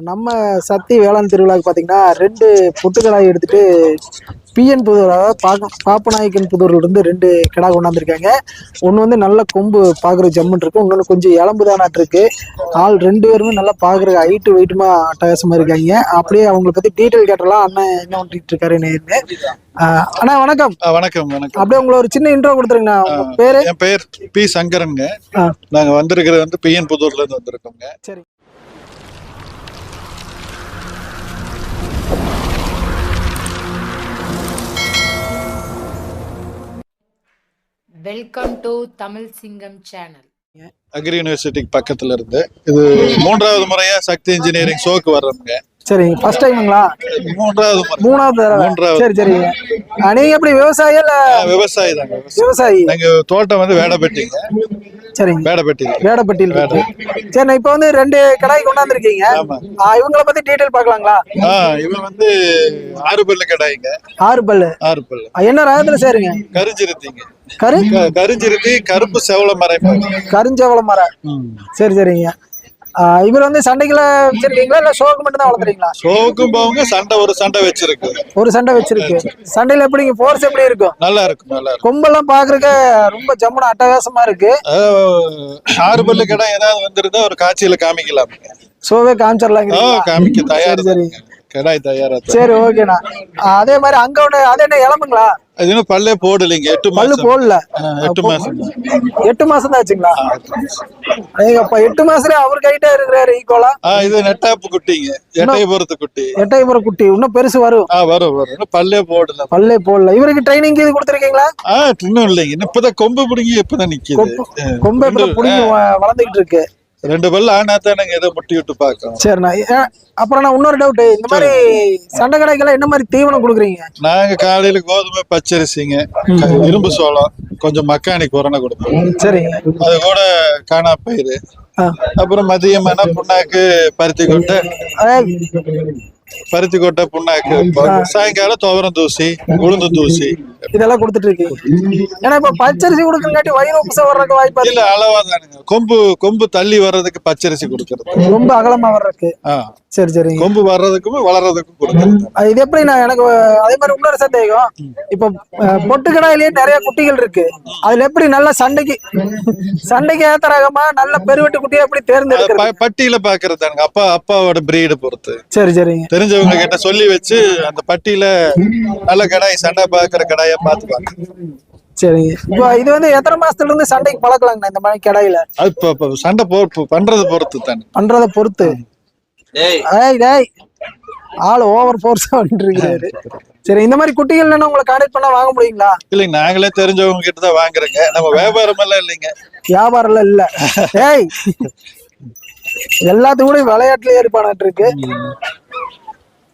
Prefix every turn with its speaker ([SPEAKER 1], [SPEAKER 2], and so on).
[SPEAKER 1] நம்ம சக்தி வேளாண் திருவிழாவுக்கு பார்த்தீங்கன்னா ரெண்டு பொட்டுக்கடாய் எடுத்துட்டு பிஎன் புதூர் அதாவது பாக்க பாப்பநாயக்கன் புதூர்ல இருந்து ரெண்டு கிடா கொண்டாந்துருக்காங்க. ஒன்று வந்து நல்ல கொம்பு பார்க்குற ஜம்முன் இருக்கு இன்னொன்று கொஞ்சம் இளம்புதானாட்டு இருக்கு. ஆள் ரெண்டு பேருமே நல்லா பார்க்குற ஹைட்டு வெயிட்டுமா அட்டகாசமா இருக்காங்க. அப்படியே அவங்களை பத்தி டீட்டெயில் கேட்டலாம் அண்ணன் என்ன பண்ணிட்டு இருக்காரு ஆஹ் அண்ணா வணக்கம்.
[SPEAKER 2] வணக்கம் வணக்கம்.
[SPEAKER 1] அப்படியே உங்களை ஒரு சின்ன இன்ட்ரோ கொடுத்துருங்கண்ணா. பேரு?
[SPEAKER 2] என் பெயர் பி. சங்கரனுங்க.
[SPEAKER 1] ஆ.
[SPEAKER 2] நாங்க வந்திருக்கிறது வந்து பிஎன் புதூர்ல இருந்து வந்திருக்கோங்க.
[SPEAKER 1] சரி.
[SPEAKER 3] வெல்கம் டு தமிழ் சிங்கம் சேனல்
[SPEAKER 2] அக்ரி யூனிவர்சிட்டிக்கு பக்கத்துல இருந்து. இது மூன்றாவது முறையா சக்தி இன்ஜினியரிங் ஷோக்கு வர்றோம்ங்க
[SPEAKER 1] சரிங்க ஃபர்ஸ்ட் டைமுங்களா
[SPEAKER 2] மூன்றாவது முறை.
[SPEAKER 1] மூணாவது தடவை.
[SPEAKER 2] மூன்றாவது.
[SPEAKER 1] சரி சரிங்க ஆஹ் நீங்க எப்படி விவசாயி இல்ல?
[SPEAKER 2] ஆ, விவசாயி தாங்க விவசாயி.
[SPEAKER 1] விவசாயி.
[SPEAKER 2] எங்க தோட்டம் வந்து வேடப்பட்டிங்க.
[SPEAKER 1] சரிங்க.
[SPEAKER 2] வேடப்பட்டியில்.
[SPEAKER 1] வேடப்பட்டியில் இருக்கு. சரி இப்போ வந்து ரெண்டு கடாய் கொண்டாந்துருக்கீங்க. இவங்கள பத்தி டீடைல் பார்க்கலாங்களா?
[SPEAKER 2] இவன் வந்து ஆறு பல்லு கடாய்ங்க.
[SPEAKER 1] ஆறு பல்லு.
[SPEAKER 2] ஆறு பல்லு.
[SPEAKER 1] என்ன ரகத்துல சேருங்க?
[SPEAKER 2] கரிஞ்சிருத்தீங்க.
[SPEAKER 1] கரு?
[SPEAKER 2] கரிஞ்சிருத்தி கருப்பு செவல மறைப்பாங்க
[SPEAKER 1] கருஞ்சவள மரம் சரி சரிங்க. இவர் வந்து சண்டைக்குள்ள வச்சிருக்கீங்களா? இல்ல ஷோக்கு மட்டும் தான் வளர்த்துறீங்களா
[SPEAKER 2] ஷோக்கும் போவங்க சண்டை ஒரு சண்டை வச்சிருக்கு.
[SPEAKER 1] ஒரு சண்டை வச்சிருக்கு. சண்டையில எப்படிங்க? ஃபோர்ஸ் எப்படி இருக்கும்?
[SPEAKER 2] நல்லா இருக்கும் நல்லா இருக்கும்.
[SPEAKER 1] கொம்பெல்லாம் பாக்குறதுக்கு ரொம்ப ஜம்முன அட்டகாசமா இருக்கு.
[SPEAKER 2] ஆறு பல்லு கடை ஏதாவது வந்திருந்தா ஒரு காட்சியில காமிக்கலாம்.
[SPEAKER 1] ஷோவே காமிச்சிடலாங்க
[SPEAKER 2] காமிக்க தயார்
[SPEAKER 1] சரி
[SPEAKER 2] கடாய் தயாரா.
[SPEAKER 1] சரி ஓகேண்ணா அதே மாதிரி அங்க ஒண்ணு அது என்ன இளமுங்களா
[SPEAKER 2] அது இன்னும் பல்லே போடலைங்க எட்டு
[SPEAKER 1] பல்லு போடல.
[SPEAKER 2] எட்டு மாசம்.
[SPEAKER 1] எட்டு மாசம் தான் ஆச்சுங்களா அப்ப எட்டு மாசத்துல அவர் கைட்டே இருக்கிறாரு ஈக்குவலா
[SPEAKER 2] இது நெட்டாப்பு குட்டிங்க எட்டயபுரத்து குட்டி.
[SPEAKER 1] எட்டாயிரம் குட்டி இன்னும் பெருசு வரும்.
[SPEAKER 2] ஆ வரும் வரும். இன்னும் பல்லே போடல.
[SPEAKER 1] பல்லே போடல. இவருக்கு ட்ரைனிங் இது கொடுத்துருக்கீங்களா?
[SPEAKER 2] ஆ இன்னும் இல்லைங்க. இப்பதான் கொம்பு பிடிங்கி இப்பதான் நிக்குது.
[SPEAKER 1] கொம்பை இப்ப புடிங்கி வளர்ந்துகிட்டு இருக்கு.
[SPEAKER 2] ரெண்டு பல்லு ஆனா தானங்க ஏதோ முட்டி விட்டு பாக்கோம்
[SPEAKER 1] சரிண்ணா. அப்புறம் நான் இன்னொரு டவுட் இந்த மாதிரி சண்டை கடைக்கெல்லாம் என்ன மாதிரி தீவனம் கொடுக்குறீங்க?
[SPEAKER 2] நாங்க காலையில கோதுமை பச்சரிசிங்க இரும்பு சோளம் கொஞ்சம் மக்கானி குரணை கொடுப்போம்.
[SPEAKER 1] சரிங்க.
[SPEAKER 2] அது கூட காணா பயிறு.
[SPEAKER 1] ஆ.
[SPEAKER 2] அப்புறம் மதியமான புண்ணாக்கு பருத்தி கொட்டை. பருத்தி கொட்டை புண்ணாக்கு சாயங்காலம் துவரம் தூசி உளுந்து தூசி.
[SPEAKER 1] இதெல்லாம் கொடுத்துட்டு இருக்கீங்க ஏன்னா இப்ப பச்சரிசி கொடுக்கறங்காட்டி வயிறு உப்புசம் வர்றதுக்கு வாய்ப்பு
[SPEAKER 2] இல்ல அளவா தானுங்க கொம்பு கொம்பு தள்ளி வர்றதுக்கு பச்சரிசி கொடுக்கறது.
[SPEAKER 1] ரொம்ப அகலமா வர்றதுக்கு. சரி சரிங்க
[SPEAKER 2] கொம்பு வர்றதுக்கும் வளர்றதுக்கும் கொடுக்கறது.
[SPEAKER 1] இது எப்படி நான் எனக்கு அதே மாதிரி இன்னொரு சந்தேகம். இப்போ அஹ், பொட்டு கடாயிலேயே நிறைய குட்டிகள் இருக்கு. அதுல எப்படி நல்ல சண்டைக்கு சண்டைக்கு ஏத்த ரகமா நல்ல பெருவெட்டு குட்டியை எப்படி தேர்ந்தெடுக்கிறது?
[SPEAKER 2] பட்டியில பாக்குறது அப்பா அப்பாவோட பிரீடு பொறுத்து.
[SPEAKER 1] சரி சரிங்க.
[SPEAKER 2] தெரிஞ்சவங்க கிட்ட சொல்லி வச்சு அந்த பட்டியில நல்ல கடாய் சண்டை பாக்குற கடாயா பார்த்துப்பாங்க.
[SPEAKER 1] சரிங்க. இப்போ இது வந்து எத்தனை மாசத்துல இருந்து சண்டைக்கு பழக்கலாங்கண்ணா இந்த மாதிரி கடாயில?
[SPEAKER 2] அது சண்டை போ போ- பண்றது பொறுத்து தானே.
[SPEAKER 1] பண்றத பொறுத்து. ஏய் டேய். ஆள் ஓவர் ஃபோர்ஸா வந்துருக்காரு சரி இந்த மாதிரி குட்டிகள் உங்களை கான்டாக்ட் பண்ணா வாங்க முடியுங்களா?
[SPEAKER 2] இல்லைங்க நாங்களே தெரிஞ்சவங்க கிட்ட தான் வாங்குறோங்க. நம்ம வியாபாரம் எல்லாம் இல்லைங்க.
[SPEAKER 1] வியாபாரம்லாம் இல்ல. ஏய். எல்லாத்துக்கும் கூட விளையாட்டுலயே இருப்பானாட்டு இருக்கு.